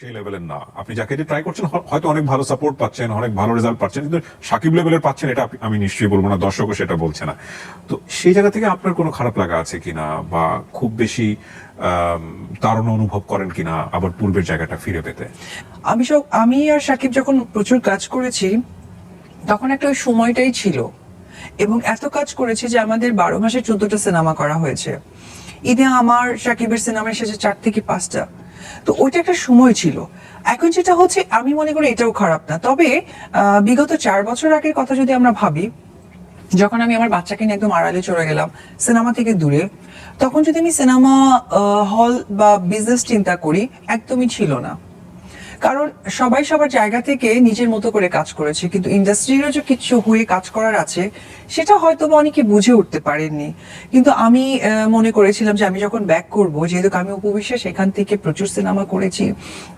সেই- লেভেলের না। আপনি যাকে যে ট্রাই করছেন হয়তো অনেক ভালো সাপোর্ট পাচ্ছেন, অনেক ভালো রেজাল্ট পাচ্ছেন, কিন্তু সাকিব লেভেলের পাচ্ছেন, এটা আমি নিশ্চয়ই বলব না, দর্শকও সেটা বলছে না। তো সেই জায়গা থেকে আপনার কোনো খারাপ লাগা আছে কিনা বা খুব বেশি তাড়না অনুভব করেন কিনা আবার পূর্বের জায়গাটা ফিরে পেতে? আমি সব, আমি আর সাকিব যখন প্রচুর কাজ করেছি, তখন একটা সময়টাই ছিল। এবং এত কাজ করেছি যে আমাদের বারো মাসে চোদ্দটা সিনেমা করা হয়েছে। ঈদে আমার সাকিবের সিনেমা এসেছে চার থেকে পাঁচটা। তো ওইটা একটা সময় ছিল। এখন যেটা হচ্ছে, আমি মনে করি এটাও খারাপ না। তবে বিগত চার বছর আগের কথা যদি আমরা ভাবি, যখন আমি আমার বাচ্চাকে নিয়ে একদম আড়ালে চলে গেলাম সিনেমা থেকে দূরে, তখন যদি আমি সিনেমা হল বা বিজনেস চিন্তা করি, একদমই ছিল না। কারণ সবাই সবার জায়গা থেকে নিজের মতো করে কাজ করেছে কিন্তু ইন্ডাস্ট্রিরও যে কিছু হয়ে কাজ করার আছে সেটা হয়তো বা অনেকে বুঝে উঠতে পারেননি। কিন্তু আমি মনে করেছিলাম যে আমি যখন ব্যাক করব যেহেতু আমি উপবিশ্বাস সেখান থেকে প্রচুর সিনেমা করেছি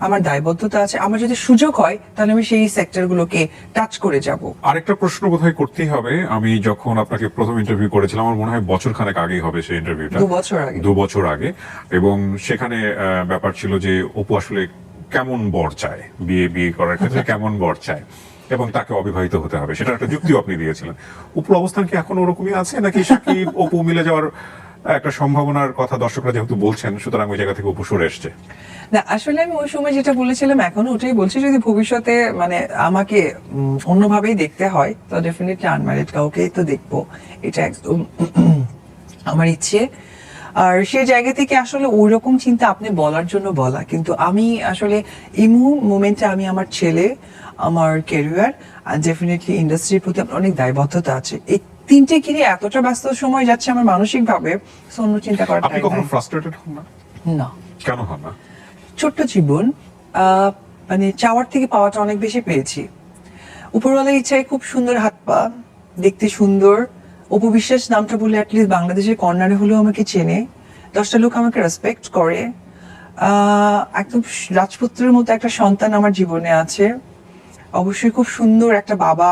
আমার দায়বদ্ধতা আছে আমার যদি সুযোগ হয় তাহলে আমি সেই সেক্টরগুলোকে টাচ করে যাব। আরেকটা প্রশ্ন বোধহয় করতেই হবে আমি যখন আপনাকে প্রথম ইন্টারভিউ করেছিলাম আমার মনে হয় বছর খানেক আগেই হবে সেই ইন্টারভিউটা দু বছর আগে। দু বছর আগে। এবং সেখানে ব্যাপার ছিল যে অপু আসলে কেমন বর চায়? বিয়ে বিয়ে করার ক্ষেত্রে কেমন বর চায়? এবং তাকে অবিবাহিত হতে হবে। সেটা একটা যুক্তিও আপনি দিয়েছিলেন। উপর অবস্থান কি এখন ওরকমই আছে? নাকি সাকিব অপু মিলে যাওয়ার একটা সম্ভাবনার কথা দর্শকরা যেহেতু বলছেন সুতরাং ওই জায়গা থেকে অপু সরে এসছে। না আসলে আমি ওই সময় যেটা বলেছিলাম এখনও ওটাই বলছি যদি ভবিষ্যতে মানে আমাকে অন্যভাবেই দেখতে হয় তো ডেফিনেটলি আনম্যারিড কাউকেই তো দেখব। এটা একদম আমার ইচ্ছে। আর সে জায়গা থেকে আসলে ওই রকম চিন্তা আপনি বলার জন্য বলা। কিন্তু আমি আসলে এই মুমেন্টে আমি আমার ছেলে আমার ক্যারিয়ার আর ডেফিনেটলি ইন্ডাস্ট্রির প্রতি আমার অনেক দায়বদ্ধতা আছে। এই তিনটে কিনে এতটা ব্যস্ত সময় যাচ্ছে আমার মানসিক ভাবে অন্য চিন্তা করার আপনি কখনো ফ্রাস্ট্রেটেড হন না? না। কেন হন না? ছোট্ট জীবন আহ, মানে চাওয়ার থেকে পাওয়াটা অনেক বেশি পেয়েছি। উপরওয়ালার ইচ্ছায় খুব সুন্দর হাত পা দেখতে সুন্দর অপবিশ্বাস নামটা বলে অ্যাটলিস্ট বাংলাদেশের কর্নারে হলেও আমাকে চেনে। দশটা লোক আমাকে রেসপেক্ট করে। একদম রাজপুত্রের মতো একটা সন্তান আমার জীবনে আছে। অবশ্যই খুব সুন্দর একটা বাবা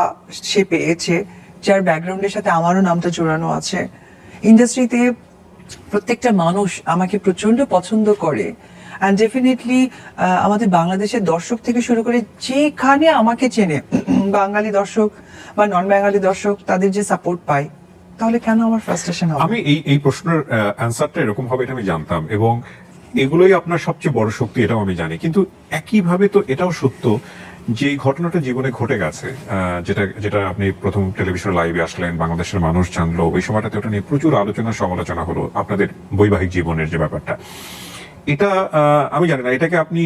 সে পেয়েছে, যার ব্যাকগ্রাউন্ডের সাথে আমারও নামটা জোড়ানো আছে। ইন্ডাস্ট্রিতে প্রত্যেকটা মানুষ আমাকে প্রচণ্ড পছন্দ করে। অ্যান্ড ডেফিনেটলি আমাদের বাংলাদেশের দর্শক থেকে শুরু করে যেখানে আমাকে চেনে, বাঙালি দর্শক বা নন বাঙালি দর্শক, তাদের যে সাপোর্ট পাই তাহলে কেন আমার ফ্রাস্ট্রেশন হবে? আমি এই এই প্রশ্নের অ্যানসারটা এরকম হবে এটা আমি জানতাম এবং এগুলোই আপনার সবচেয়ে বড় শক্তি এটাও আমি জানি। কিন্তু একইভাবে তো এটাও সত্য যে ঘটনাটা জীবনে ঘটে গেছে যেটা যেটা আপনি প্রথম টেলিভিশন লাইভে আসলেন, বাংলাদেশের মানুষ জানলো ওই সময়টাতে ওটা নিয়ে প্রচুর আলোচনা, সমালোচনা হলো আপনাদের বৈবাহিক জীবনের যে ব্যাপারটা। এটা আমি জানি না, এটাকে আপনি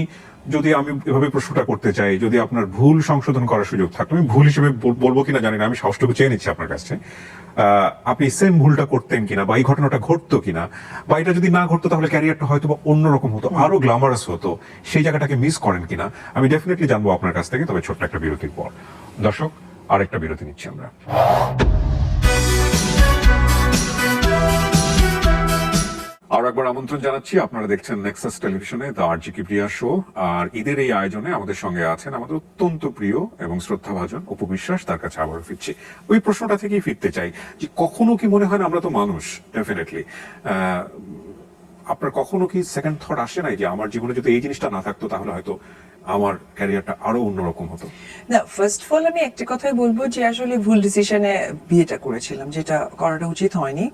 যদি আমি এভাবে প্রশ্নটা করতে চাই যদি আপনার ভুল সংশোধন করার সুযোগ থাকতো আমি ভুল হিসেবে বলব কিনা জানি না আমি সাহসটুকু চেয়ে নিচ্ছি আপনার কাছে। আহ, আপনি সেম ভুলটা করতেন কিনা বা এই ঘটনাটা ঘটতো কিনা বা এটা যদি না ঘটতো তাহলে ক্যারিয়ারটা হয়তো বা অন্যরকম হতো আরও গ্ল্যামারাস হতো সেই জায়গাটাকে মিস করেন কিনা আমি ডেফিনেটলি জানব আপনার কাছ থেকে তবে ছোট্ট একটা বিরতির পর। দর্শক আরেকটা বিরতি নিচ্ছি আমরা। আর একবার আমন্ত্রণ জানাচ্ছি। আপনারা দেখছেন নেক্সাস টেলিভিশনে দ্য আর প্রিয়া শো আর ঈদের এই আয়োজনে আমাদের সঙ্গে আছেন আমাদের অত্যন্ত প্রিয় এবং শ্রদ্ধাভাজন অপু বিশ্বাস। তার কাছে আবারও ফিরছি। ওই প্রশ্নটা থেকেই ফিরতে চাই যে কখনো কি মনে হয় না আমরা তো মানুষ? ডেফিনেটলি আপনার কখনো কি সেকেন্ড থট আসে নাই যে আমার জীবনে যদি এই জিনিসটা না থাকতো তাহলে হয়তো আমার ক্যারিয়ারটা আরও অন্যরকম হতো? না ফার্স্ট অফ অল আমি একটা কথাই বলব যে আসলে ভুল ডিসিশনে বিয়েটা করেছিলাম, যেটা করাটা উচিত হয়নি।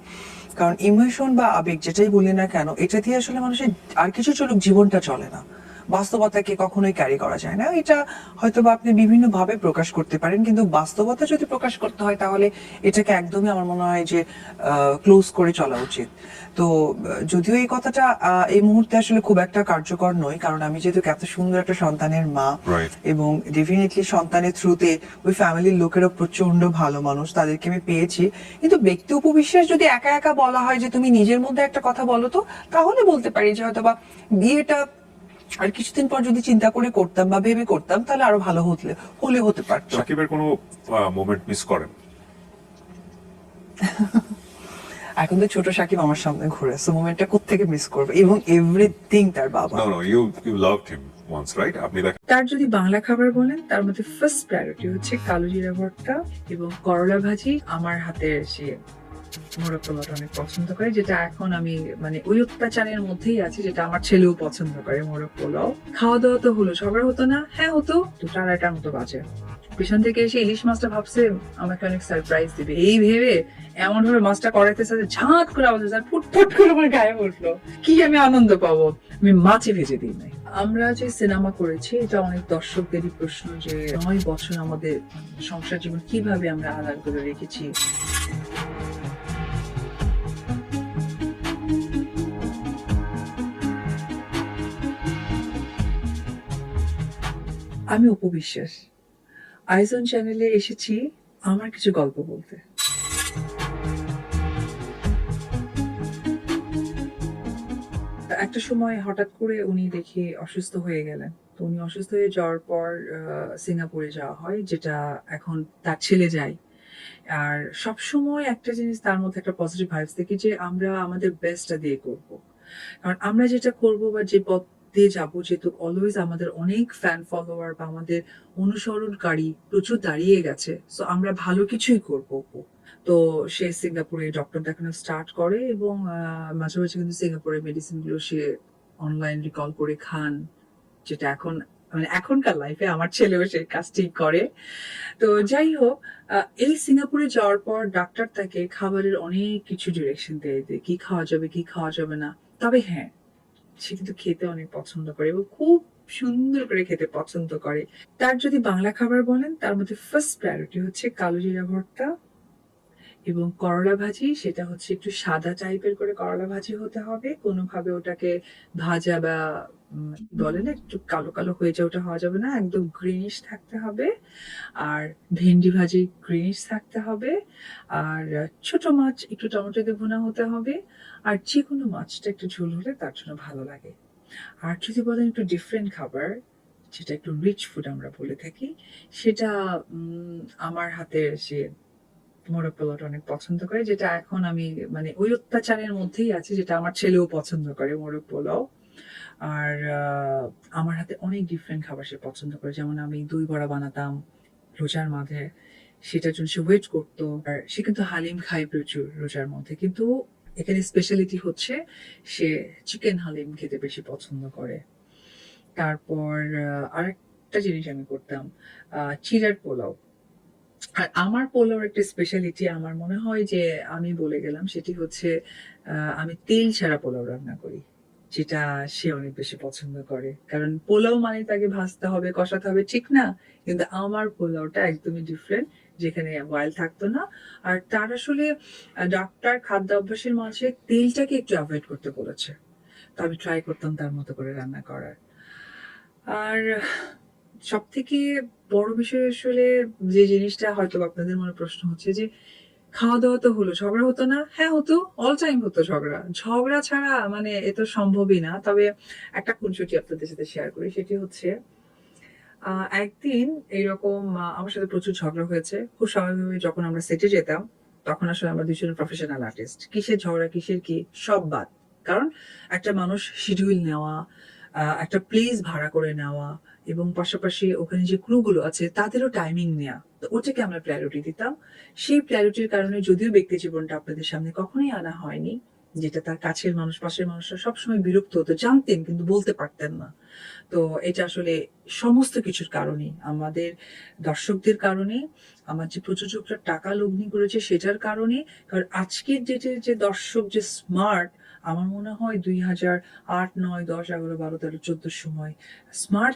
কারণ ইমোশন বা আবেগ যেটাই বলি না কেন, এটা দিয়ে আসলে মানুষের আর কিছু চলুক, জীবনটা চলে না। বাস্তবতাকে কখনোই ক্যারি করা যায় না। এটা হয়তো বা আপনি বিভিন্ন ভাবে প্রকাশ করতে পারেন কিন্তু বাস্তবতা যদি প্রকাশ করতে হয় তাহলে এটাকে একদমই আমার মনে হয় যে ক্লোজ করে চলা উচিত। তো যদিও এই কথাটা এই মুহূর্তে আসলে খুব একটা কার্যকর নয় কারণ আমি যেহেতু এত সুন্দর একটা সন্তানের মা এবং ডেফিনেটলি সন্তানের থ্রুতে ওই ফ্যামিলির লোকেরা প্রচণ্ড ভালো মানুষ তাদেরকে আমি পেয়েছি। কিন্তু ব্যক্তি উপবিশ্বাস যদি একা একা বলা হয় যে তুমি নিজের মধ্যে একটা কথা বলো তো তাহলে বলতে পারি যে হয়তো বা বিয়েটা আর কিছুদিন পর যদি চিন্তা করে করতাম বা ভেবে করতাম তাহলে আরও ভালো হতে হলে হতে পারতো। সাকিবের কোনো মোমেন্ট মিস করেন? এখন তো ছোট সাকিব আমার সামনে ঘুরে সো মোমেন্টটা কোথেকে মিস করবে? এবং এভরিথিং তার বাবা। No no you you loved him once right আপনি দেখেন তার যদি বাংলা খাবার বলেন তার মধ্যে ফার্স্ট প্রায়োরিটি হচ্ছে কালো জিরা ভর্তা এবং করলা ভাজি আমার হাতের সে অনেক পছন্দ করে, যেটা এখন আমি মানে ওই অত্যাচারের মধ্যেই আছি, যেটা আমার ছেলেও পছন্দ করে পোলাও। খাওয়া দাওয়া তো হলো সবার হতো না হ্যাঁ হতো দুটো আড়াইটার মতো বাজে। পিছন থেকে এসে ইলিশ মাছটা ভাবছে, আমাকে অনেক সারপ্রাইজ দিবে। এই ভেবে এমন ভাবে মাছটা করাইতেছে যে ঝাঁত করে আওয়াজ আর ফুটফুট করে আমার গায়ে উঠল কি আমি আনন্দ পাবো? আমি মাছে ভেজে দিই নাই। আমরা যে সিনেমা করেছি, এটা অনেক দর্শকদেরই প্রশ্ন যে, নয় বছর আমাদের সংসার জীবন কীভাবে আমরা আলাদা করে রেখেছি? আমি উপবিশ্বাস। আইজন চ্যানেলে এসেছি আমার কিছু গল্প বলতে। একটা সময় হঠাৎ করে উনি দেখে অসুস্থ হয়ে গেলেন। তো উনি অসুস্থ হয়ে যাওয়ার পর সিঙ্গাপুরে যাওয়া হয়, যেটা এখন তার ছেলে যায়। আর সব সময় একটা জিনিস তার মধ্যে একটা পজিটিভ ভাইবস দেখি যে আমরা আমাদের বেস্টটা দিয়ে করব। কারণ আমরা যেটা করব বা যে পথ দিয়ে যাব, যেহেতু অলওয়েজ আমাদের অনেক ফ্যান ফলোয়ার বা আমাদের অনুসরণকারী প্রচুর দাঁড়িয়ে গেছে। সো আমরা ভালো কিছুই করব তো সে সিঙ্গাপুরে ডক্টর দেখানো স্টার্ট করে এবং মাঝে মাঝে কিন্তু সিঙ্গাপুরে মেডিসিনগুলো সে অনলাইন রিকল করে খান, যেটা এখন মানে এখনকার লাইফে আমার ছেলেও সেই কাজটি করে। তো যাই হোক এই সিঙ্গাপুরে যাওয়ার পর ডাক্তার তাকে খাবারের অনেক কিছু ডিরেকশন দেয় যে কি খাওয়া যাবে, কি খাওয়া যাবে না। তবে হ্যাঁ সে কিন্তু খেতে অনেক পছন্দ করে এবং খুব সুন্দর করে খেতে পছন্দ করে। তার যদি বাংলা খাবার বলেন, তার মধ্যে ফার্স্ট প্রায়োরিটি হচ্ছে কালো জিরা ভর্তা। এবং করলা ভাজি, সেটা হচ্ছে একটু সাদা টাইপের করে করলা ভাজি হতে হবে। কোনোভাবে ওটাকে ভাজা বা বলে না, একটু কালো কালো হয়ে যায়, ওটা হওয়া যাবে না। একদম গ্রিনিশ থাকতে হবে। আর ভেন্ডি ভাজি গ্রিনিশ থাকতে হবে। আর ছোট মাছ, একটু টমেটো দিয়ে ভুনা হতে হবে। আর যে কোনো মাছটা একটু ঝোল হলে তার জন্য ভালো লাগে। আর যদি বলেন একটু ডিফারেন্ট খাবার, যেটা একটু রিচ ফুড আমরা বলে থাকি, সেটা আমার হাতের সে মোরগ পোলাওটা অনেক পছন্দ করে, যেটা এখন আমি মানে ওই অত্যাচারের মধ্যেই আছি, যেটা আমার ছেলেও পছন্দ করে মোরগ পোলাও। আর আমার হাতে অনেক ডিফারেন্ট খাবার সে পছন্দ করে, যেমন আমি দই বড়া বানাতাম রোজার মাঝে, সেটার জন্য সে ওয়েট করতো। আর সে কিন্তু হালিম খায় প্রচুর রোজার মধ্যে, কিন্তু এখানে স্পেশালিটি হচ্ছে সে চিকেন হালিম খেতে বেশি পছন্দ করে। তারপর আরেকটা জিনিস আমি করতাম চিড়ার পোলাও। আর আমার পোলাওর একটা স্পেশালিটি আমার মনে হয় যে আমি বলে গেলাম সেটি হচ্ছে আমি তেল ছাড়া পোলাও রান্না করি, যেটা সে অনেক বেশি পছন্দ করে। কারণ পোলাও মানে তাকে ভাজতে হবে, কষাতে হবে ঠিক না, কিন্তু আমার পোলাওটা একদমই ডিফারেন্ট যেখানে অয়েল থাকতো না। আর তার আসলে ডাক্তার খাদ্য অভ্যাসের মাঝে তেলটাকে একটু অ্যাভয়েড করতে বলেছে। তো আমি ট্রাই করতাম তার মতো করে রান্না করার। আর সব থেকে বড় বিষয় আসলে যে জিনিসটা হয়তো আপনাদের মনে প্রশ্ন হচ্ছে যে খাওয়া দাওয়া তো হলো, ঝগড়া হতো না? হ্যাঁ হতো অল টাইম হতো ঝগড়া। ঝগড়া ছাড়া মানে এ তো সম্ভবই না, তবে একটা খুনসুটি আপনাদের সাথে শেয়ার করি, সেটি হচ্ছে একদিন এইরকম আমার সাথে প্রচুর ঝগড়া হয়েছে। খুব স্বাভাবিকভাবে যখন আমরা সেটে যেতাম, তখন আসলে আমরা দুজন প্রফেশনাল আর্টিস্ট কিসের ঝগড়া, কিসের কি? সব বাদ। কারণ একটা মানুষ শিডিউল নেওয়া একটা প্লেস ভাড়া করে নেওয়া এবং পাশাপাশি ওখানে যে ক্রুগুলো আছে, তাদেরও টাইমিং নেওয়া তো ওটাকে আমরা প্রায়োরিটি দিতাম। সেই প্রায়োরিটির কারণে যদিও ব্যক্তি জীবনটা আপনাদের সামনে কখনোই আনা হয়নি, যেটা তার কাছের মানুষ, পাশের মানুষরা সবসময় বিরক্ত হতো, জানতেন কিন্তু বলতে পারতেন না। তো এটা আসলে সমস্ত কিছুর কারণে, আমাদের দর্শকদের কারণে, আমার যে প্রযোজকরা টাকা লগ্নি করেছে সেটার কারণে, কারণ আজকের ডেটে যে দর্শক যে স্মার্ট আমার মনে হয় দুই হাজার আট নয় দশ এগারো বারো তেরো চোদ্দোর সময় স্মার্ট